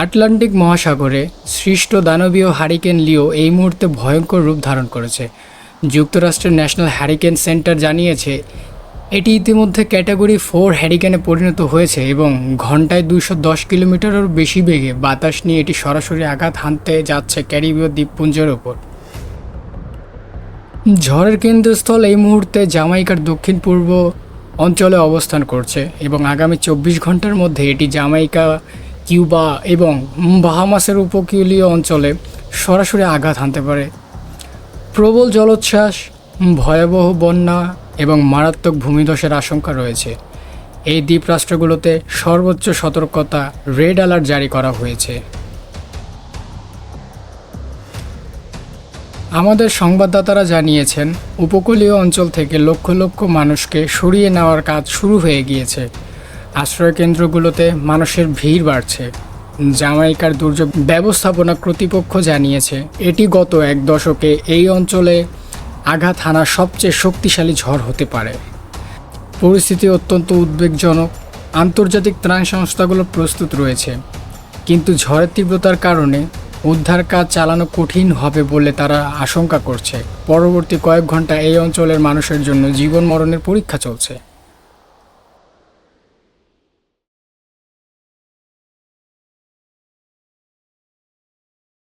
Atlantic মহাসাগরে সৃষ্ট দানবীয় হারিকেন লিও এই মুহূর্তে ভয়ঙ্কর রূপ ধারণ করেছে। যুক্তরাষ্ট্রের ন্যাশনাল হ্যারিকেন সেন্টার জানিয়েছে, এটি ইতিমধ্যে ক্যাটাগরি ফোর হ্যারিকেনে পরিণত হয়েছে এবং ঘন্টায় দুশো দশ কিলোমিটারের বেশি বেগে বাতাস নিয়ে এটি সরাসরি আঘাত হানতে যাচ্ছে ক্যারিবীয় দ্বীপপুঞ্জের ওপর। ঝড়ের কেন্দ্রস্থল এই মুহূর্তে জামাইকার দক্ষিণ পূর্ব অঞ্চলে অবস্থান করছে এবং আগামী চব্বিশ ঘণ্টার মধ্যে এটি জামাইকা কিউবা এবং বাহামাসের উপকূলীয় অঞ্চলে সরাসরি আঘাত হানতে পারে। প্রবল জলোচ্ছ্বাস, ভয়াবহ বন্যা এবং মারাত্মক ভূমিধসের আশঙ্কা রয়েছে। এই দ্বীপ রাষ্ট্রগুলোতে সর্বোচ্চ সতর্কতা রেড অ্যালার্ট জারি করা হয়েছে। আমাদের সংবাদদাতারা জানিয়েছেন, উপকূলীয় অঞ্চল থেকে লক্ষ লক্ষ মানুষকে সরিয়ে নেওয়ার কাজ শুরু হয়ে গিয়েছে। আশ্রয়কেন্দ্রগুলোতে মানুষের ভিড় বাড়ছে। জামাইকার দুর্যোগ ব্যবস্থাপনা কর্তৃপক্ষ জানিয়েছে, এটি গত এক দশকে এই অঞ্চলে আঘাত হানা সবচেয়ে শক্তিশালী ঝড় হতে পারে। পরিস্থিতি অত্যন্ত উদ্বেগজনক। আন্তর্জাতিক ত্রাণ সংস্থাগুলো প্রস্তুত রয়েছে। কিন্তু ঝড়ের তীব্রতার কারণে উদ্ধার কাজ চালানো কঠিন হবে বলে তারা আশঙ্কা করছে। পরবর্তী কয়েক ঘণ্টা এই অঞ্চলের মানুষের জন্য জীবন মরণের পরীক্ষা চলছে।